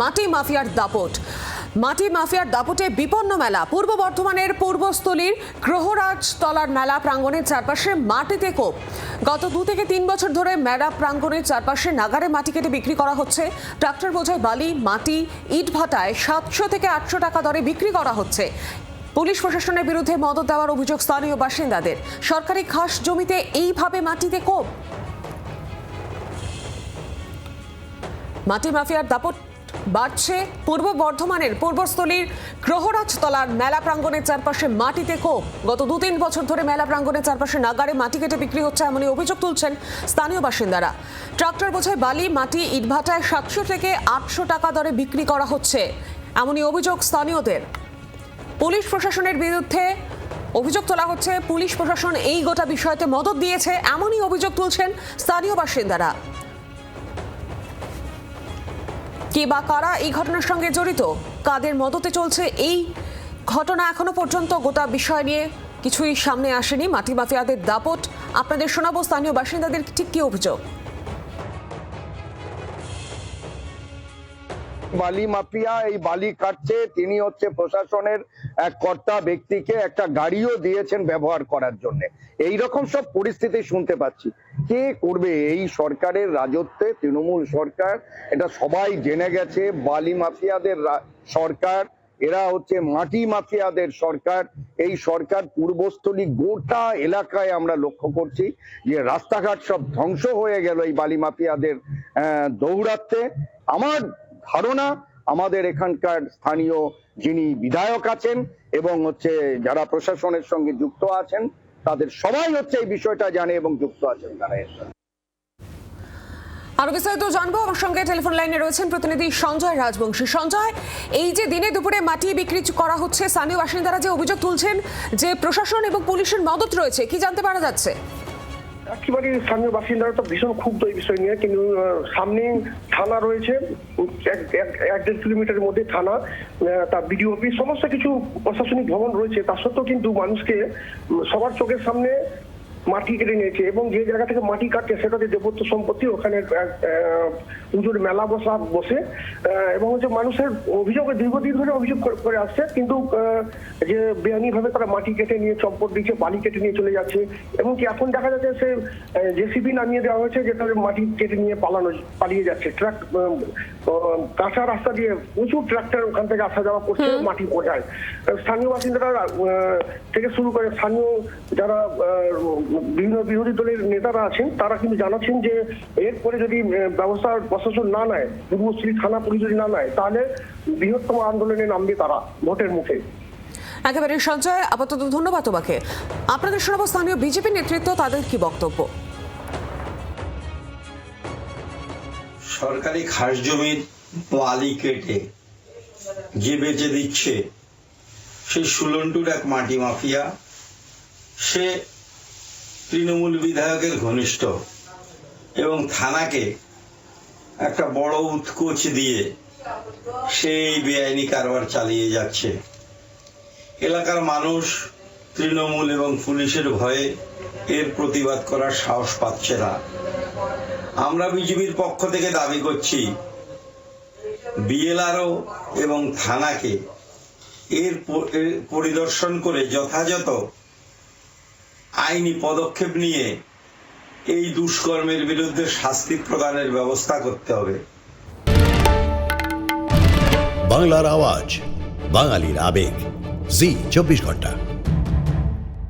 মাটি মাফিয়ার দাপট। মাটি মাফিয়ার দাপটে বিপন্ন মেলা। পূর্ব বর্ধমানের পূর্বস্থলীর গ্রহরাজ তলার মেলা প্রাঙ্গণের চারপাশে মাটিতে কোপ। গত দু থেকে তিন বছর ধরে মেলা প্রাঙ্গণের চারপাশে নাগারে মাটি কেটে বিক্রি করা হচ্ছে। ট্রাক্টর বোঝায় বালি, মাটি, ইট ভাটায় সাতশো থেকে আটশো টাকা দরে বিক্রি করা হচ্ছে। পুলিশ প্রশাসনের বিরুদ্ধে মদত দেওয়ার অভিযোগ স্থানীয় বাসিন্দাদের। সরকারি খাস জমিতে এইভাবে মাটিতে কোপ? মাটি মাফিয়ার দাপট বাড়ছে পূর্ব বর্ধমানের পূর্বস্থলীর গ্রহরাজতলার মেলা প্রাঙ্গণের চারপাশে মাটিতে কোপ গত দু তিন বছর ধরে মেলা প্রাঙ্গণের চারপাশে নাগারে মাটি কেটে বিক্রি হচ্ছে এমনই অভিযোগ তুলছেন স্থানীয় বাসিন্দারা। ট্রাক্টর বোঝায় বালি, মাটি ইটভাটায় সাতশো থেকে আটশো টাকা দরে বিক্রি করা হচ্ছে। এমনই অভিযোগ স্থানীয়দের। পুলিশ প্রশাসনের বিরুদ্ধে অভিযোগ তোলা হচ্ছে, পুলিশ প্রশাসন এই গোটা বিষয়তে মদত দিয়েছে, এমনই অভিযোগ তুলছেন স্থানীয় বাসিন্দারা। কে বা কারা এই ঘটনার সঙ্গে জড়িত? কাদের মদতে চলছে এই ঘটনা এখনও পর্যন্ত গোটা বিষয় নিয়ে কিছুই সামনে আসেনি। মাটি মাফিয়াদের দাপট। আপনাদের শোনাবো স্থানীয় বাসিন্দাদের ঠিক কি অভিযোগ? বালি মাফিয়া, এই বালি কাটছে। তিনি হচ্ছে প্রশাসনের এক কর্তা ব্যক্তিকে একটা গাড়িও দিয়েছেন ব্যবহার করার জন্য। এই রকম সব পরিস্থিতি শুনতে পাচ্ছি। কে করবে? এই সরকারের রাজত্বে তৃণমূল সরকার, এটা সবাই জেনে গেছে। বালি মাফিয়াদের সরকার, এরা হচ্ছে মাটি মাফিয়াদের সরকার। এই সরকার পূর্বস্থলী গোটা এলাকায় আমরা লক্ষ্য করছি যে রাস্তাঘাট সব ধ্বংস হয়ে গেল এই বালি মাফিয়াদের দৌড়াতে আমার ধারণা, আমাদের এখানকার স্থানীয় যিনি বিধায়ক আছেন এবং হচ্ছে যারা প্রশাসনের সঙ্গে যুক্ত আছেন, তাদের সবাই হচ্ছে এই বিষয়টা জানে এবং যুক্ত আছেন তারা। আরও বিস্তারিত জানব, আমার সঙ্গে টেলিফোন লাইনে রয়েছেন প্রতিনিধি সঞ্জয় রাজবংশী সঞ্জয়, এই যে দিনে দুপুরে মাটি বিক্রি করা হচ্ছে, স্থানীয় বাসিন্দারা যে অভিযোগ তুলছেন যে প্রশাসন এবং পুলিশের মদত রয়েছে, কি জানতে পারা যাচ্ছে একেবারে স্থানীয় বাসিন্দারা তো ভীষণ ক্ষুব্ধ এই বিষয় নিয়ে, কিন্তু সামনে থানা রয়েছে, এক দেড় কিলোমিটারের মধ্যে থানা তার বিডিও অফিস, সমস্ত কিছু প্রশাসনিক ভবন রয়েছে। তা সত্ত্বেও কিন্তু মানুষকে সবার চোখের সামনে মাটি কেটে নিয়েছে এবং যে জায়গা থেকে মাটি কাটছে সেটাতে দেবত্ব সম্পত্তি ওখানে পুজোর মেলা বসা বসে এবং হচ্ছে মানুষের অভিযোগ দীর্ঘদিন ধরে অভিযোগ করে- আসছে কিন্তু যে বেআইনি ভাবে তারা মাটি কেটে নিয়ে চম্পট দিচ্ছে বালি কেটে নিয়ে চলে যাচ্ছে এবং কি এখন দেখা যাচ্ছে সে জেসিবি নামিয়ে দেওয়া হয়েছে যেটা মাটি কেটে নিয়ে পালানো পালিয়ে যাচ্ছে ট্রাক কাঁচা রাস্তা দিয়ে প্রচুর ট্রাক্টর ওখান থেকে আসা যাওয়া করছে মাটি বোঝায় স্থানীয় বাসিন্দারা থেকে শুরু করে স্থানীয় যারা বিভিন্ন বিরোধী দলের নেতারা আছেন তারা কিন্তু জানাচ্ছেন যে এরপরে যদি ব্যবস্থা প্রশাসন না নেয় পূর্বশ্রী থানা পুলিশ যদি না নেয় তাহলে বৃহত্তম আন্দোলনে নামবে তারা ভোটের মুখে। একেবারে সঞ্জয় আপাতত ধন্যবাদ তোমাকে। আপনাদের শোনাবো স্থানীয় বিজেপি নেতৃত্ব তাদের কি বক্তব্য? সরকারি খাস জমির বালি কেটে যে বেচে দিচ্ছে সেই সুলন্টুর এক মাটি মাফিয়া সে তৃণমূল বিধায়কের ঘনিষ্ঠ এবং থানাকে একটা বড় উৎকোচ দিয়ে সেই বেআইনি কারবার চালিয়ে যাচ্ছে। এলাকার মানুষ তৃণমূল এবং পুলিশের ভয়ে এর প্রতিবাদ করার সাহস পাচ্ছে না। আমরা বিজেপির পক্ষ থেকে দাবি করছি, বিএলআরও এবং থানাকে এর পরিদর্শন করে যথাযথ আইনি পদক্ষেপ নিয়ে এই দুষ্কর্মের বিরুদ্ধে শাস্তি প্রদানের ব্যবস্থা করতে হবে। বাংলার আওয়াজ, বাঙালির আবেগ। জি, চব্বিশ ঘণ্টা।